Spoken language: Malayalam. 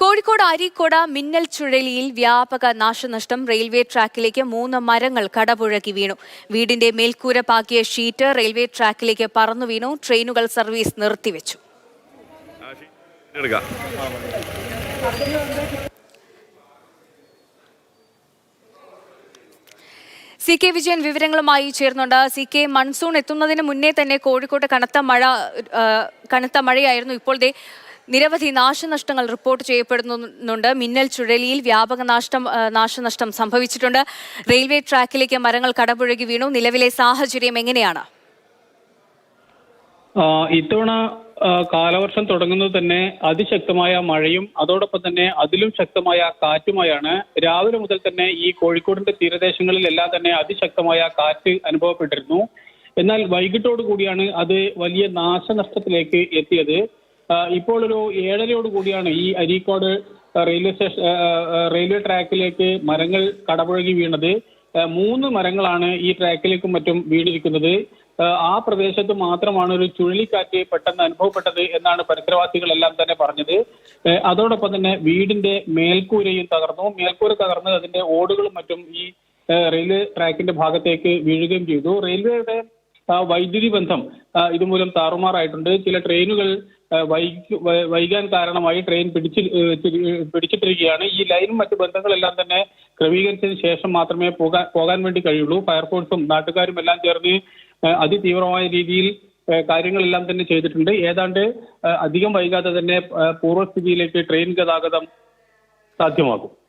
കോഴിക്കോട് അരീക്കോട മിന്നൽ ചുഴലിയിൽ വ്യാപക നാശനഷ്ടം. റെയിൽവേ ട്രാക്കിലേക്ക് മൂന്ന് മരങ്ങൾ കടപുഴകി വീണു. വീടിന്റെ മേൽക്കൂര പാക്കിയ ഷീറ്റ് റെയിൽവേ ട്രാക്കിലേക്ക് പറന്നു വീണു. ട്രെയിനുകൾ സർവീസ് നിർത്തിവെച്ചു. സി കെ വിജയൻ വിവരങ്ങളുമായി ചേർന്നുണ്ട്. സി കെ മൺസൂൺ എത്തുന്നതിന് മുന്നേ തന്നെ കോഴിക്കോട്ട് കനത്ത മഴ കനത്ത മഴയായിരുന്നു. ഇപ്പോൾ ദേ നിരവധി നാശനഷ്ടങ്ങൾ റിപ്പോർട്ട് ചെയ്യപ്പെടുന്നുണ്ട് മിന്നൽ ചുഴലിയിൽ വ്യാപക നാഷ്ടം നാശനഷ്ടം സംഭവിച്ചിട്ടുണ്ട്. റെയിൽവേ ട്രാക്കിലേക്ക് മരങ്ങൾ കടപുഴകി വീണു. നിലവിലെ സാഹചര്യം എങ്ങനെയാണ്? ഇത്തവണ കാലവർഷം തുടങ്ങുന്നത് തന്നെ അതിശക്തമായ മഴയും അതോടൊപ്പം തന്നെ അതിലും ശക്തമായ കാറ്റുമായാണ്. രാവിലെ മുതൽ തന്നെ ഈ കോഴിക്കോടിന്റെ തീരദേശങ്ങളിലെല്ലാം തന്നെ അതിശക്തമായ കാറ്റ് അനുഭവപ്പെട്ടിരുന്നു. എന്നാൽ വൈകിട്ടോട് കൂടിയാണ് അത് വലിയ നാശനഷ്ടത്തിലേക്ക് എത്തിയത്. ഇപ്പോൾ ഒരു ഏഴരയോട് കൂടിയാണ് ഈ അരീക്കോട് റെയിൽവേ സ്റ്റേഷൻ റെയിൽവേ ട്രാക്കിലേക്ക് മരങ്ങൾ കടപുഴകി വീണത്. മൂന്ന് മരങ്ങളാണ് ഈ ട്രാക്കിലേക്കും മറ്റും വീണിരിക്കുന്നത്. ആ, പ്രദേശത്ത് മാത്രമാണ് ഒരു ചുഴലിക്കാറ്റ് പെട്ടെന്ന് അനുഭവപ്പെട്ടത് എന്നാണ് പരിസരവാസികളെല്ലാം തന്നെ പറഞ്ഞത്. അതോടൊപ്പം തന്നെ വീടിന്റെ മേൽക്കൂരയും തകർന്നു. മേൽക്കൂര തകർന്ന് അതിന്റെ ഓടുകളും മറ്റും ഈ റെയിൽവേ ട്രാക്കിന്റെ ഭാഗത്തേക്ക് വീഴുകയും ചെയ്തു. റെയിൽവേയുടെ വൈദ്യുതി ബന്ധം ഇതുമൂലം താറുമാറായിട്ടുണ്ട്. ചില ട്രെയിനുകൾ വൈകാൻ കാരണമായി ട്രെയിൻ പിടിച്ച് പിടിച്ചിട്ടിരിക്കുകയാണ്. ഈ ലൈനും മറ്റു ബന്ധങ്ങളെല്ലാം തന്നെ ക്രമീകരിച്ചതിന് ശേഷം മാത്രമേ പോകാൻ പോകാൻ വേണ്ടി കഴിയുള്ളൂ. ഫയർഫോഴ്സും നാട്ടുകാരും എല്ലാം ചേർന്ന് അതിതീവ്രമായ രീതിയിൽ കാര്യങ്ങളെല്ലാം തന്നെ ചെയ്തിട്ടുണ്ട്. ഏതാണ്ട് അധികം വൈകാതെ തന്നെ പൂർവസ്ഥിതിയിലേക്ക് ട്രെയിൻ ഗതാഗതം സാധ്യമാകും.